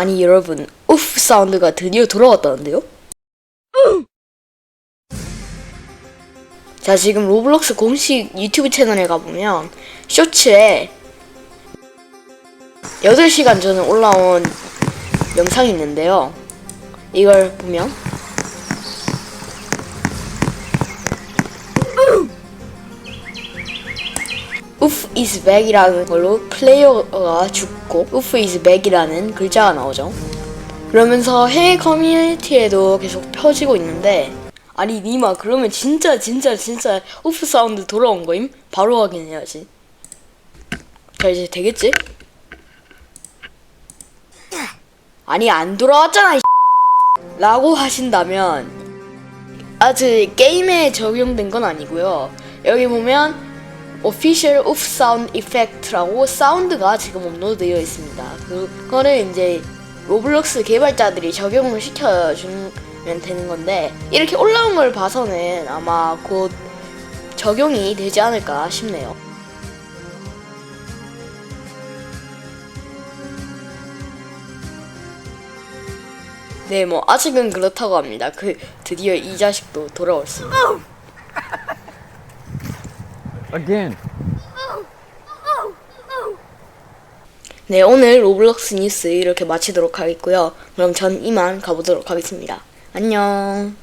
아니 여러분 우프 사운드가 드디어 돌아왔다는데요? 자 지금 로블록스 공식 유튜브 채널에 가보면 쇼츠에 8시간 전에 올라온 영상이 있는데요 이걸 보면 우프 is back이라는 걸로 플레이어가 죽고 우프 is back이라는 글자가 나오죠. 그러면서 해외 커뮤니티에도 계속 펴지고 있는데 아니 니마 그러면 진짜 진짜 진짜 우프 사운드 돌아온 거임? 바로 확인해야지. 자 이제 되겠지? 아니 안 돌아왔잖아 이 라고 하신다면 아직 게임에 적용된 건 아니고요. 여기 보면 Official Oof Sound Effect라고 사운드가 지금 업로드되어 있습니다. 그거는 이제 로블록스 개발자들이 적용을 시켜주면 되는 건데 이렇게 올라온 걸 봐서는 아마 곧 적용이 되지 않을까 싶네요. 네, 뭐 아직은 그렇다고 합니다. 그 드디어 이 자식도 돌아왔습니다. Again. 네, 오늘 로블록스 뉴스 이렇게 마치도록 하겠고요. 그럼 전 이만 가보도록 하겠습니다. 안녕.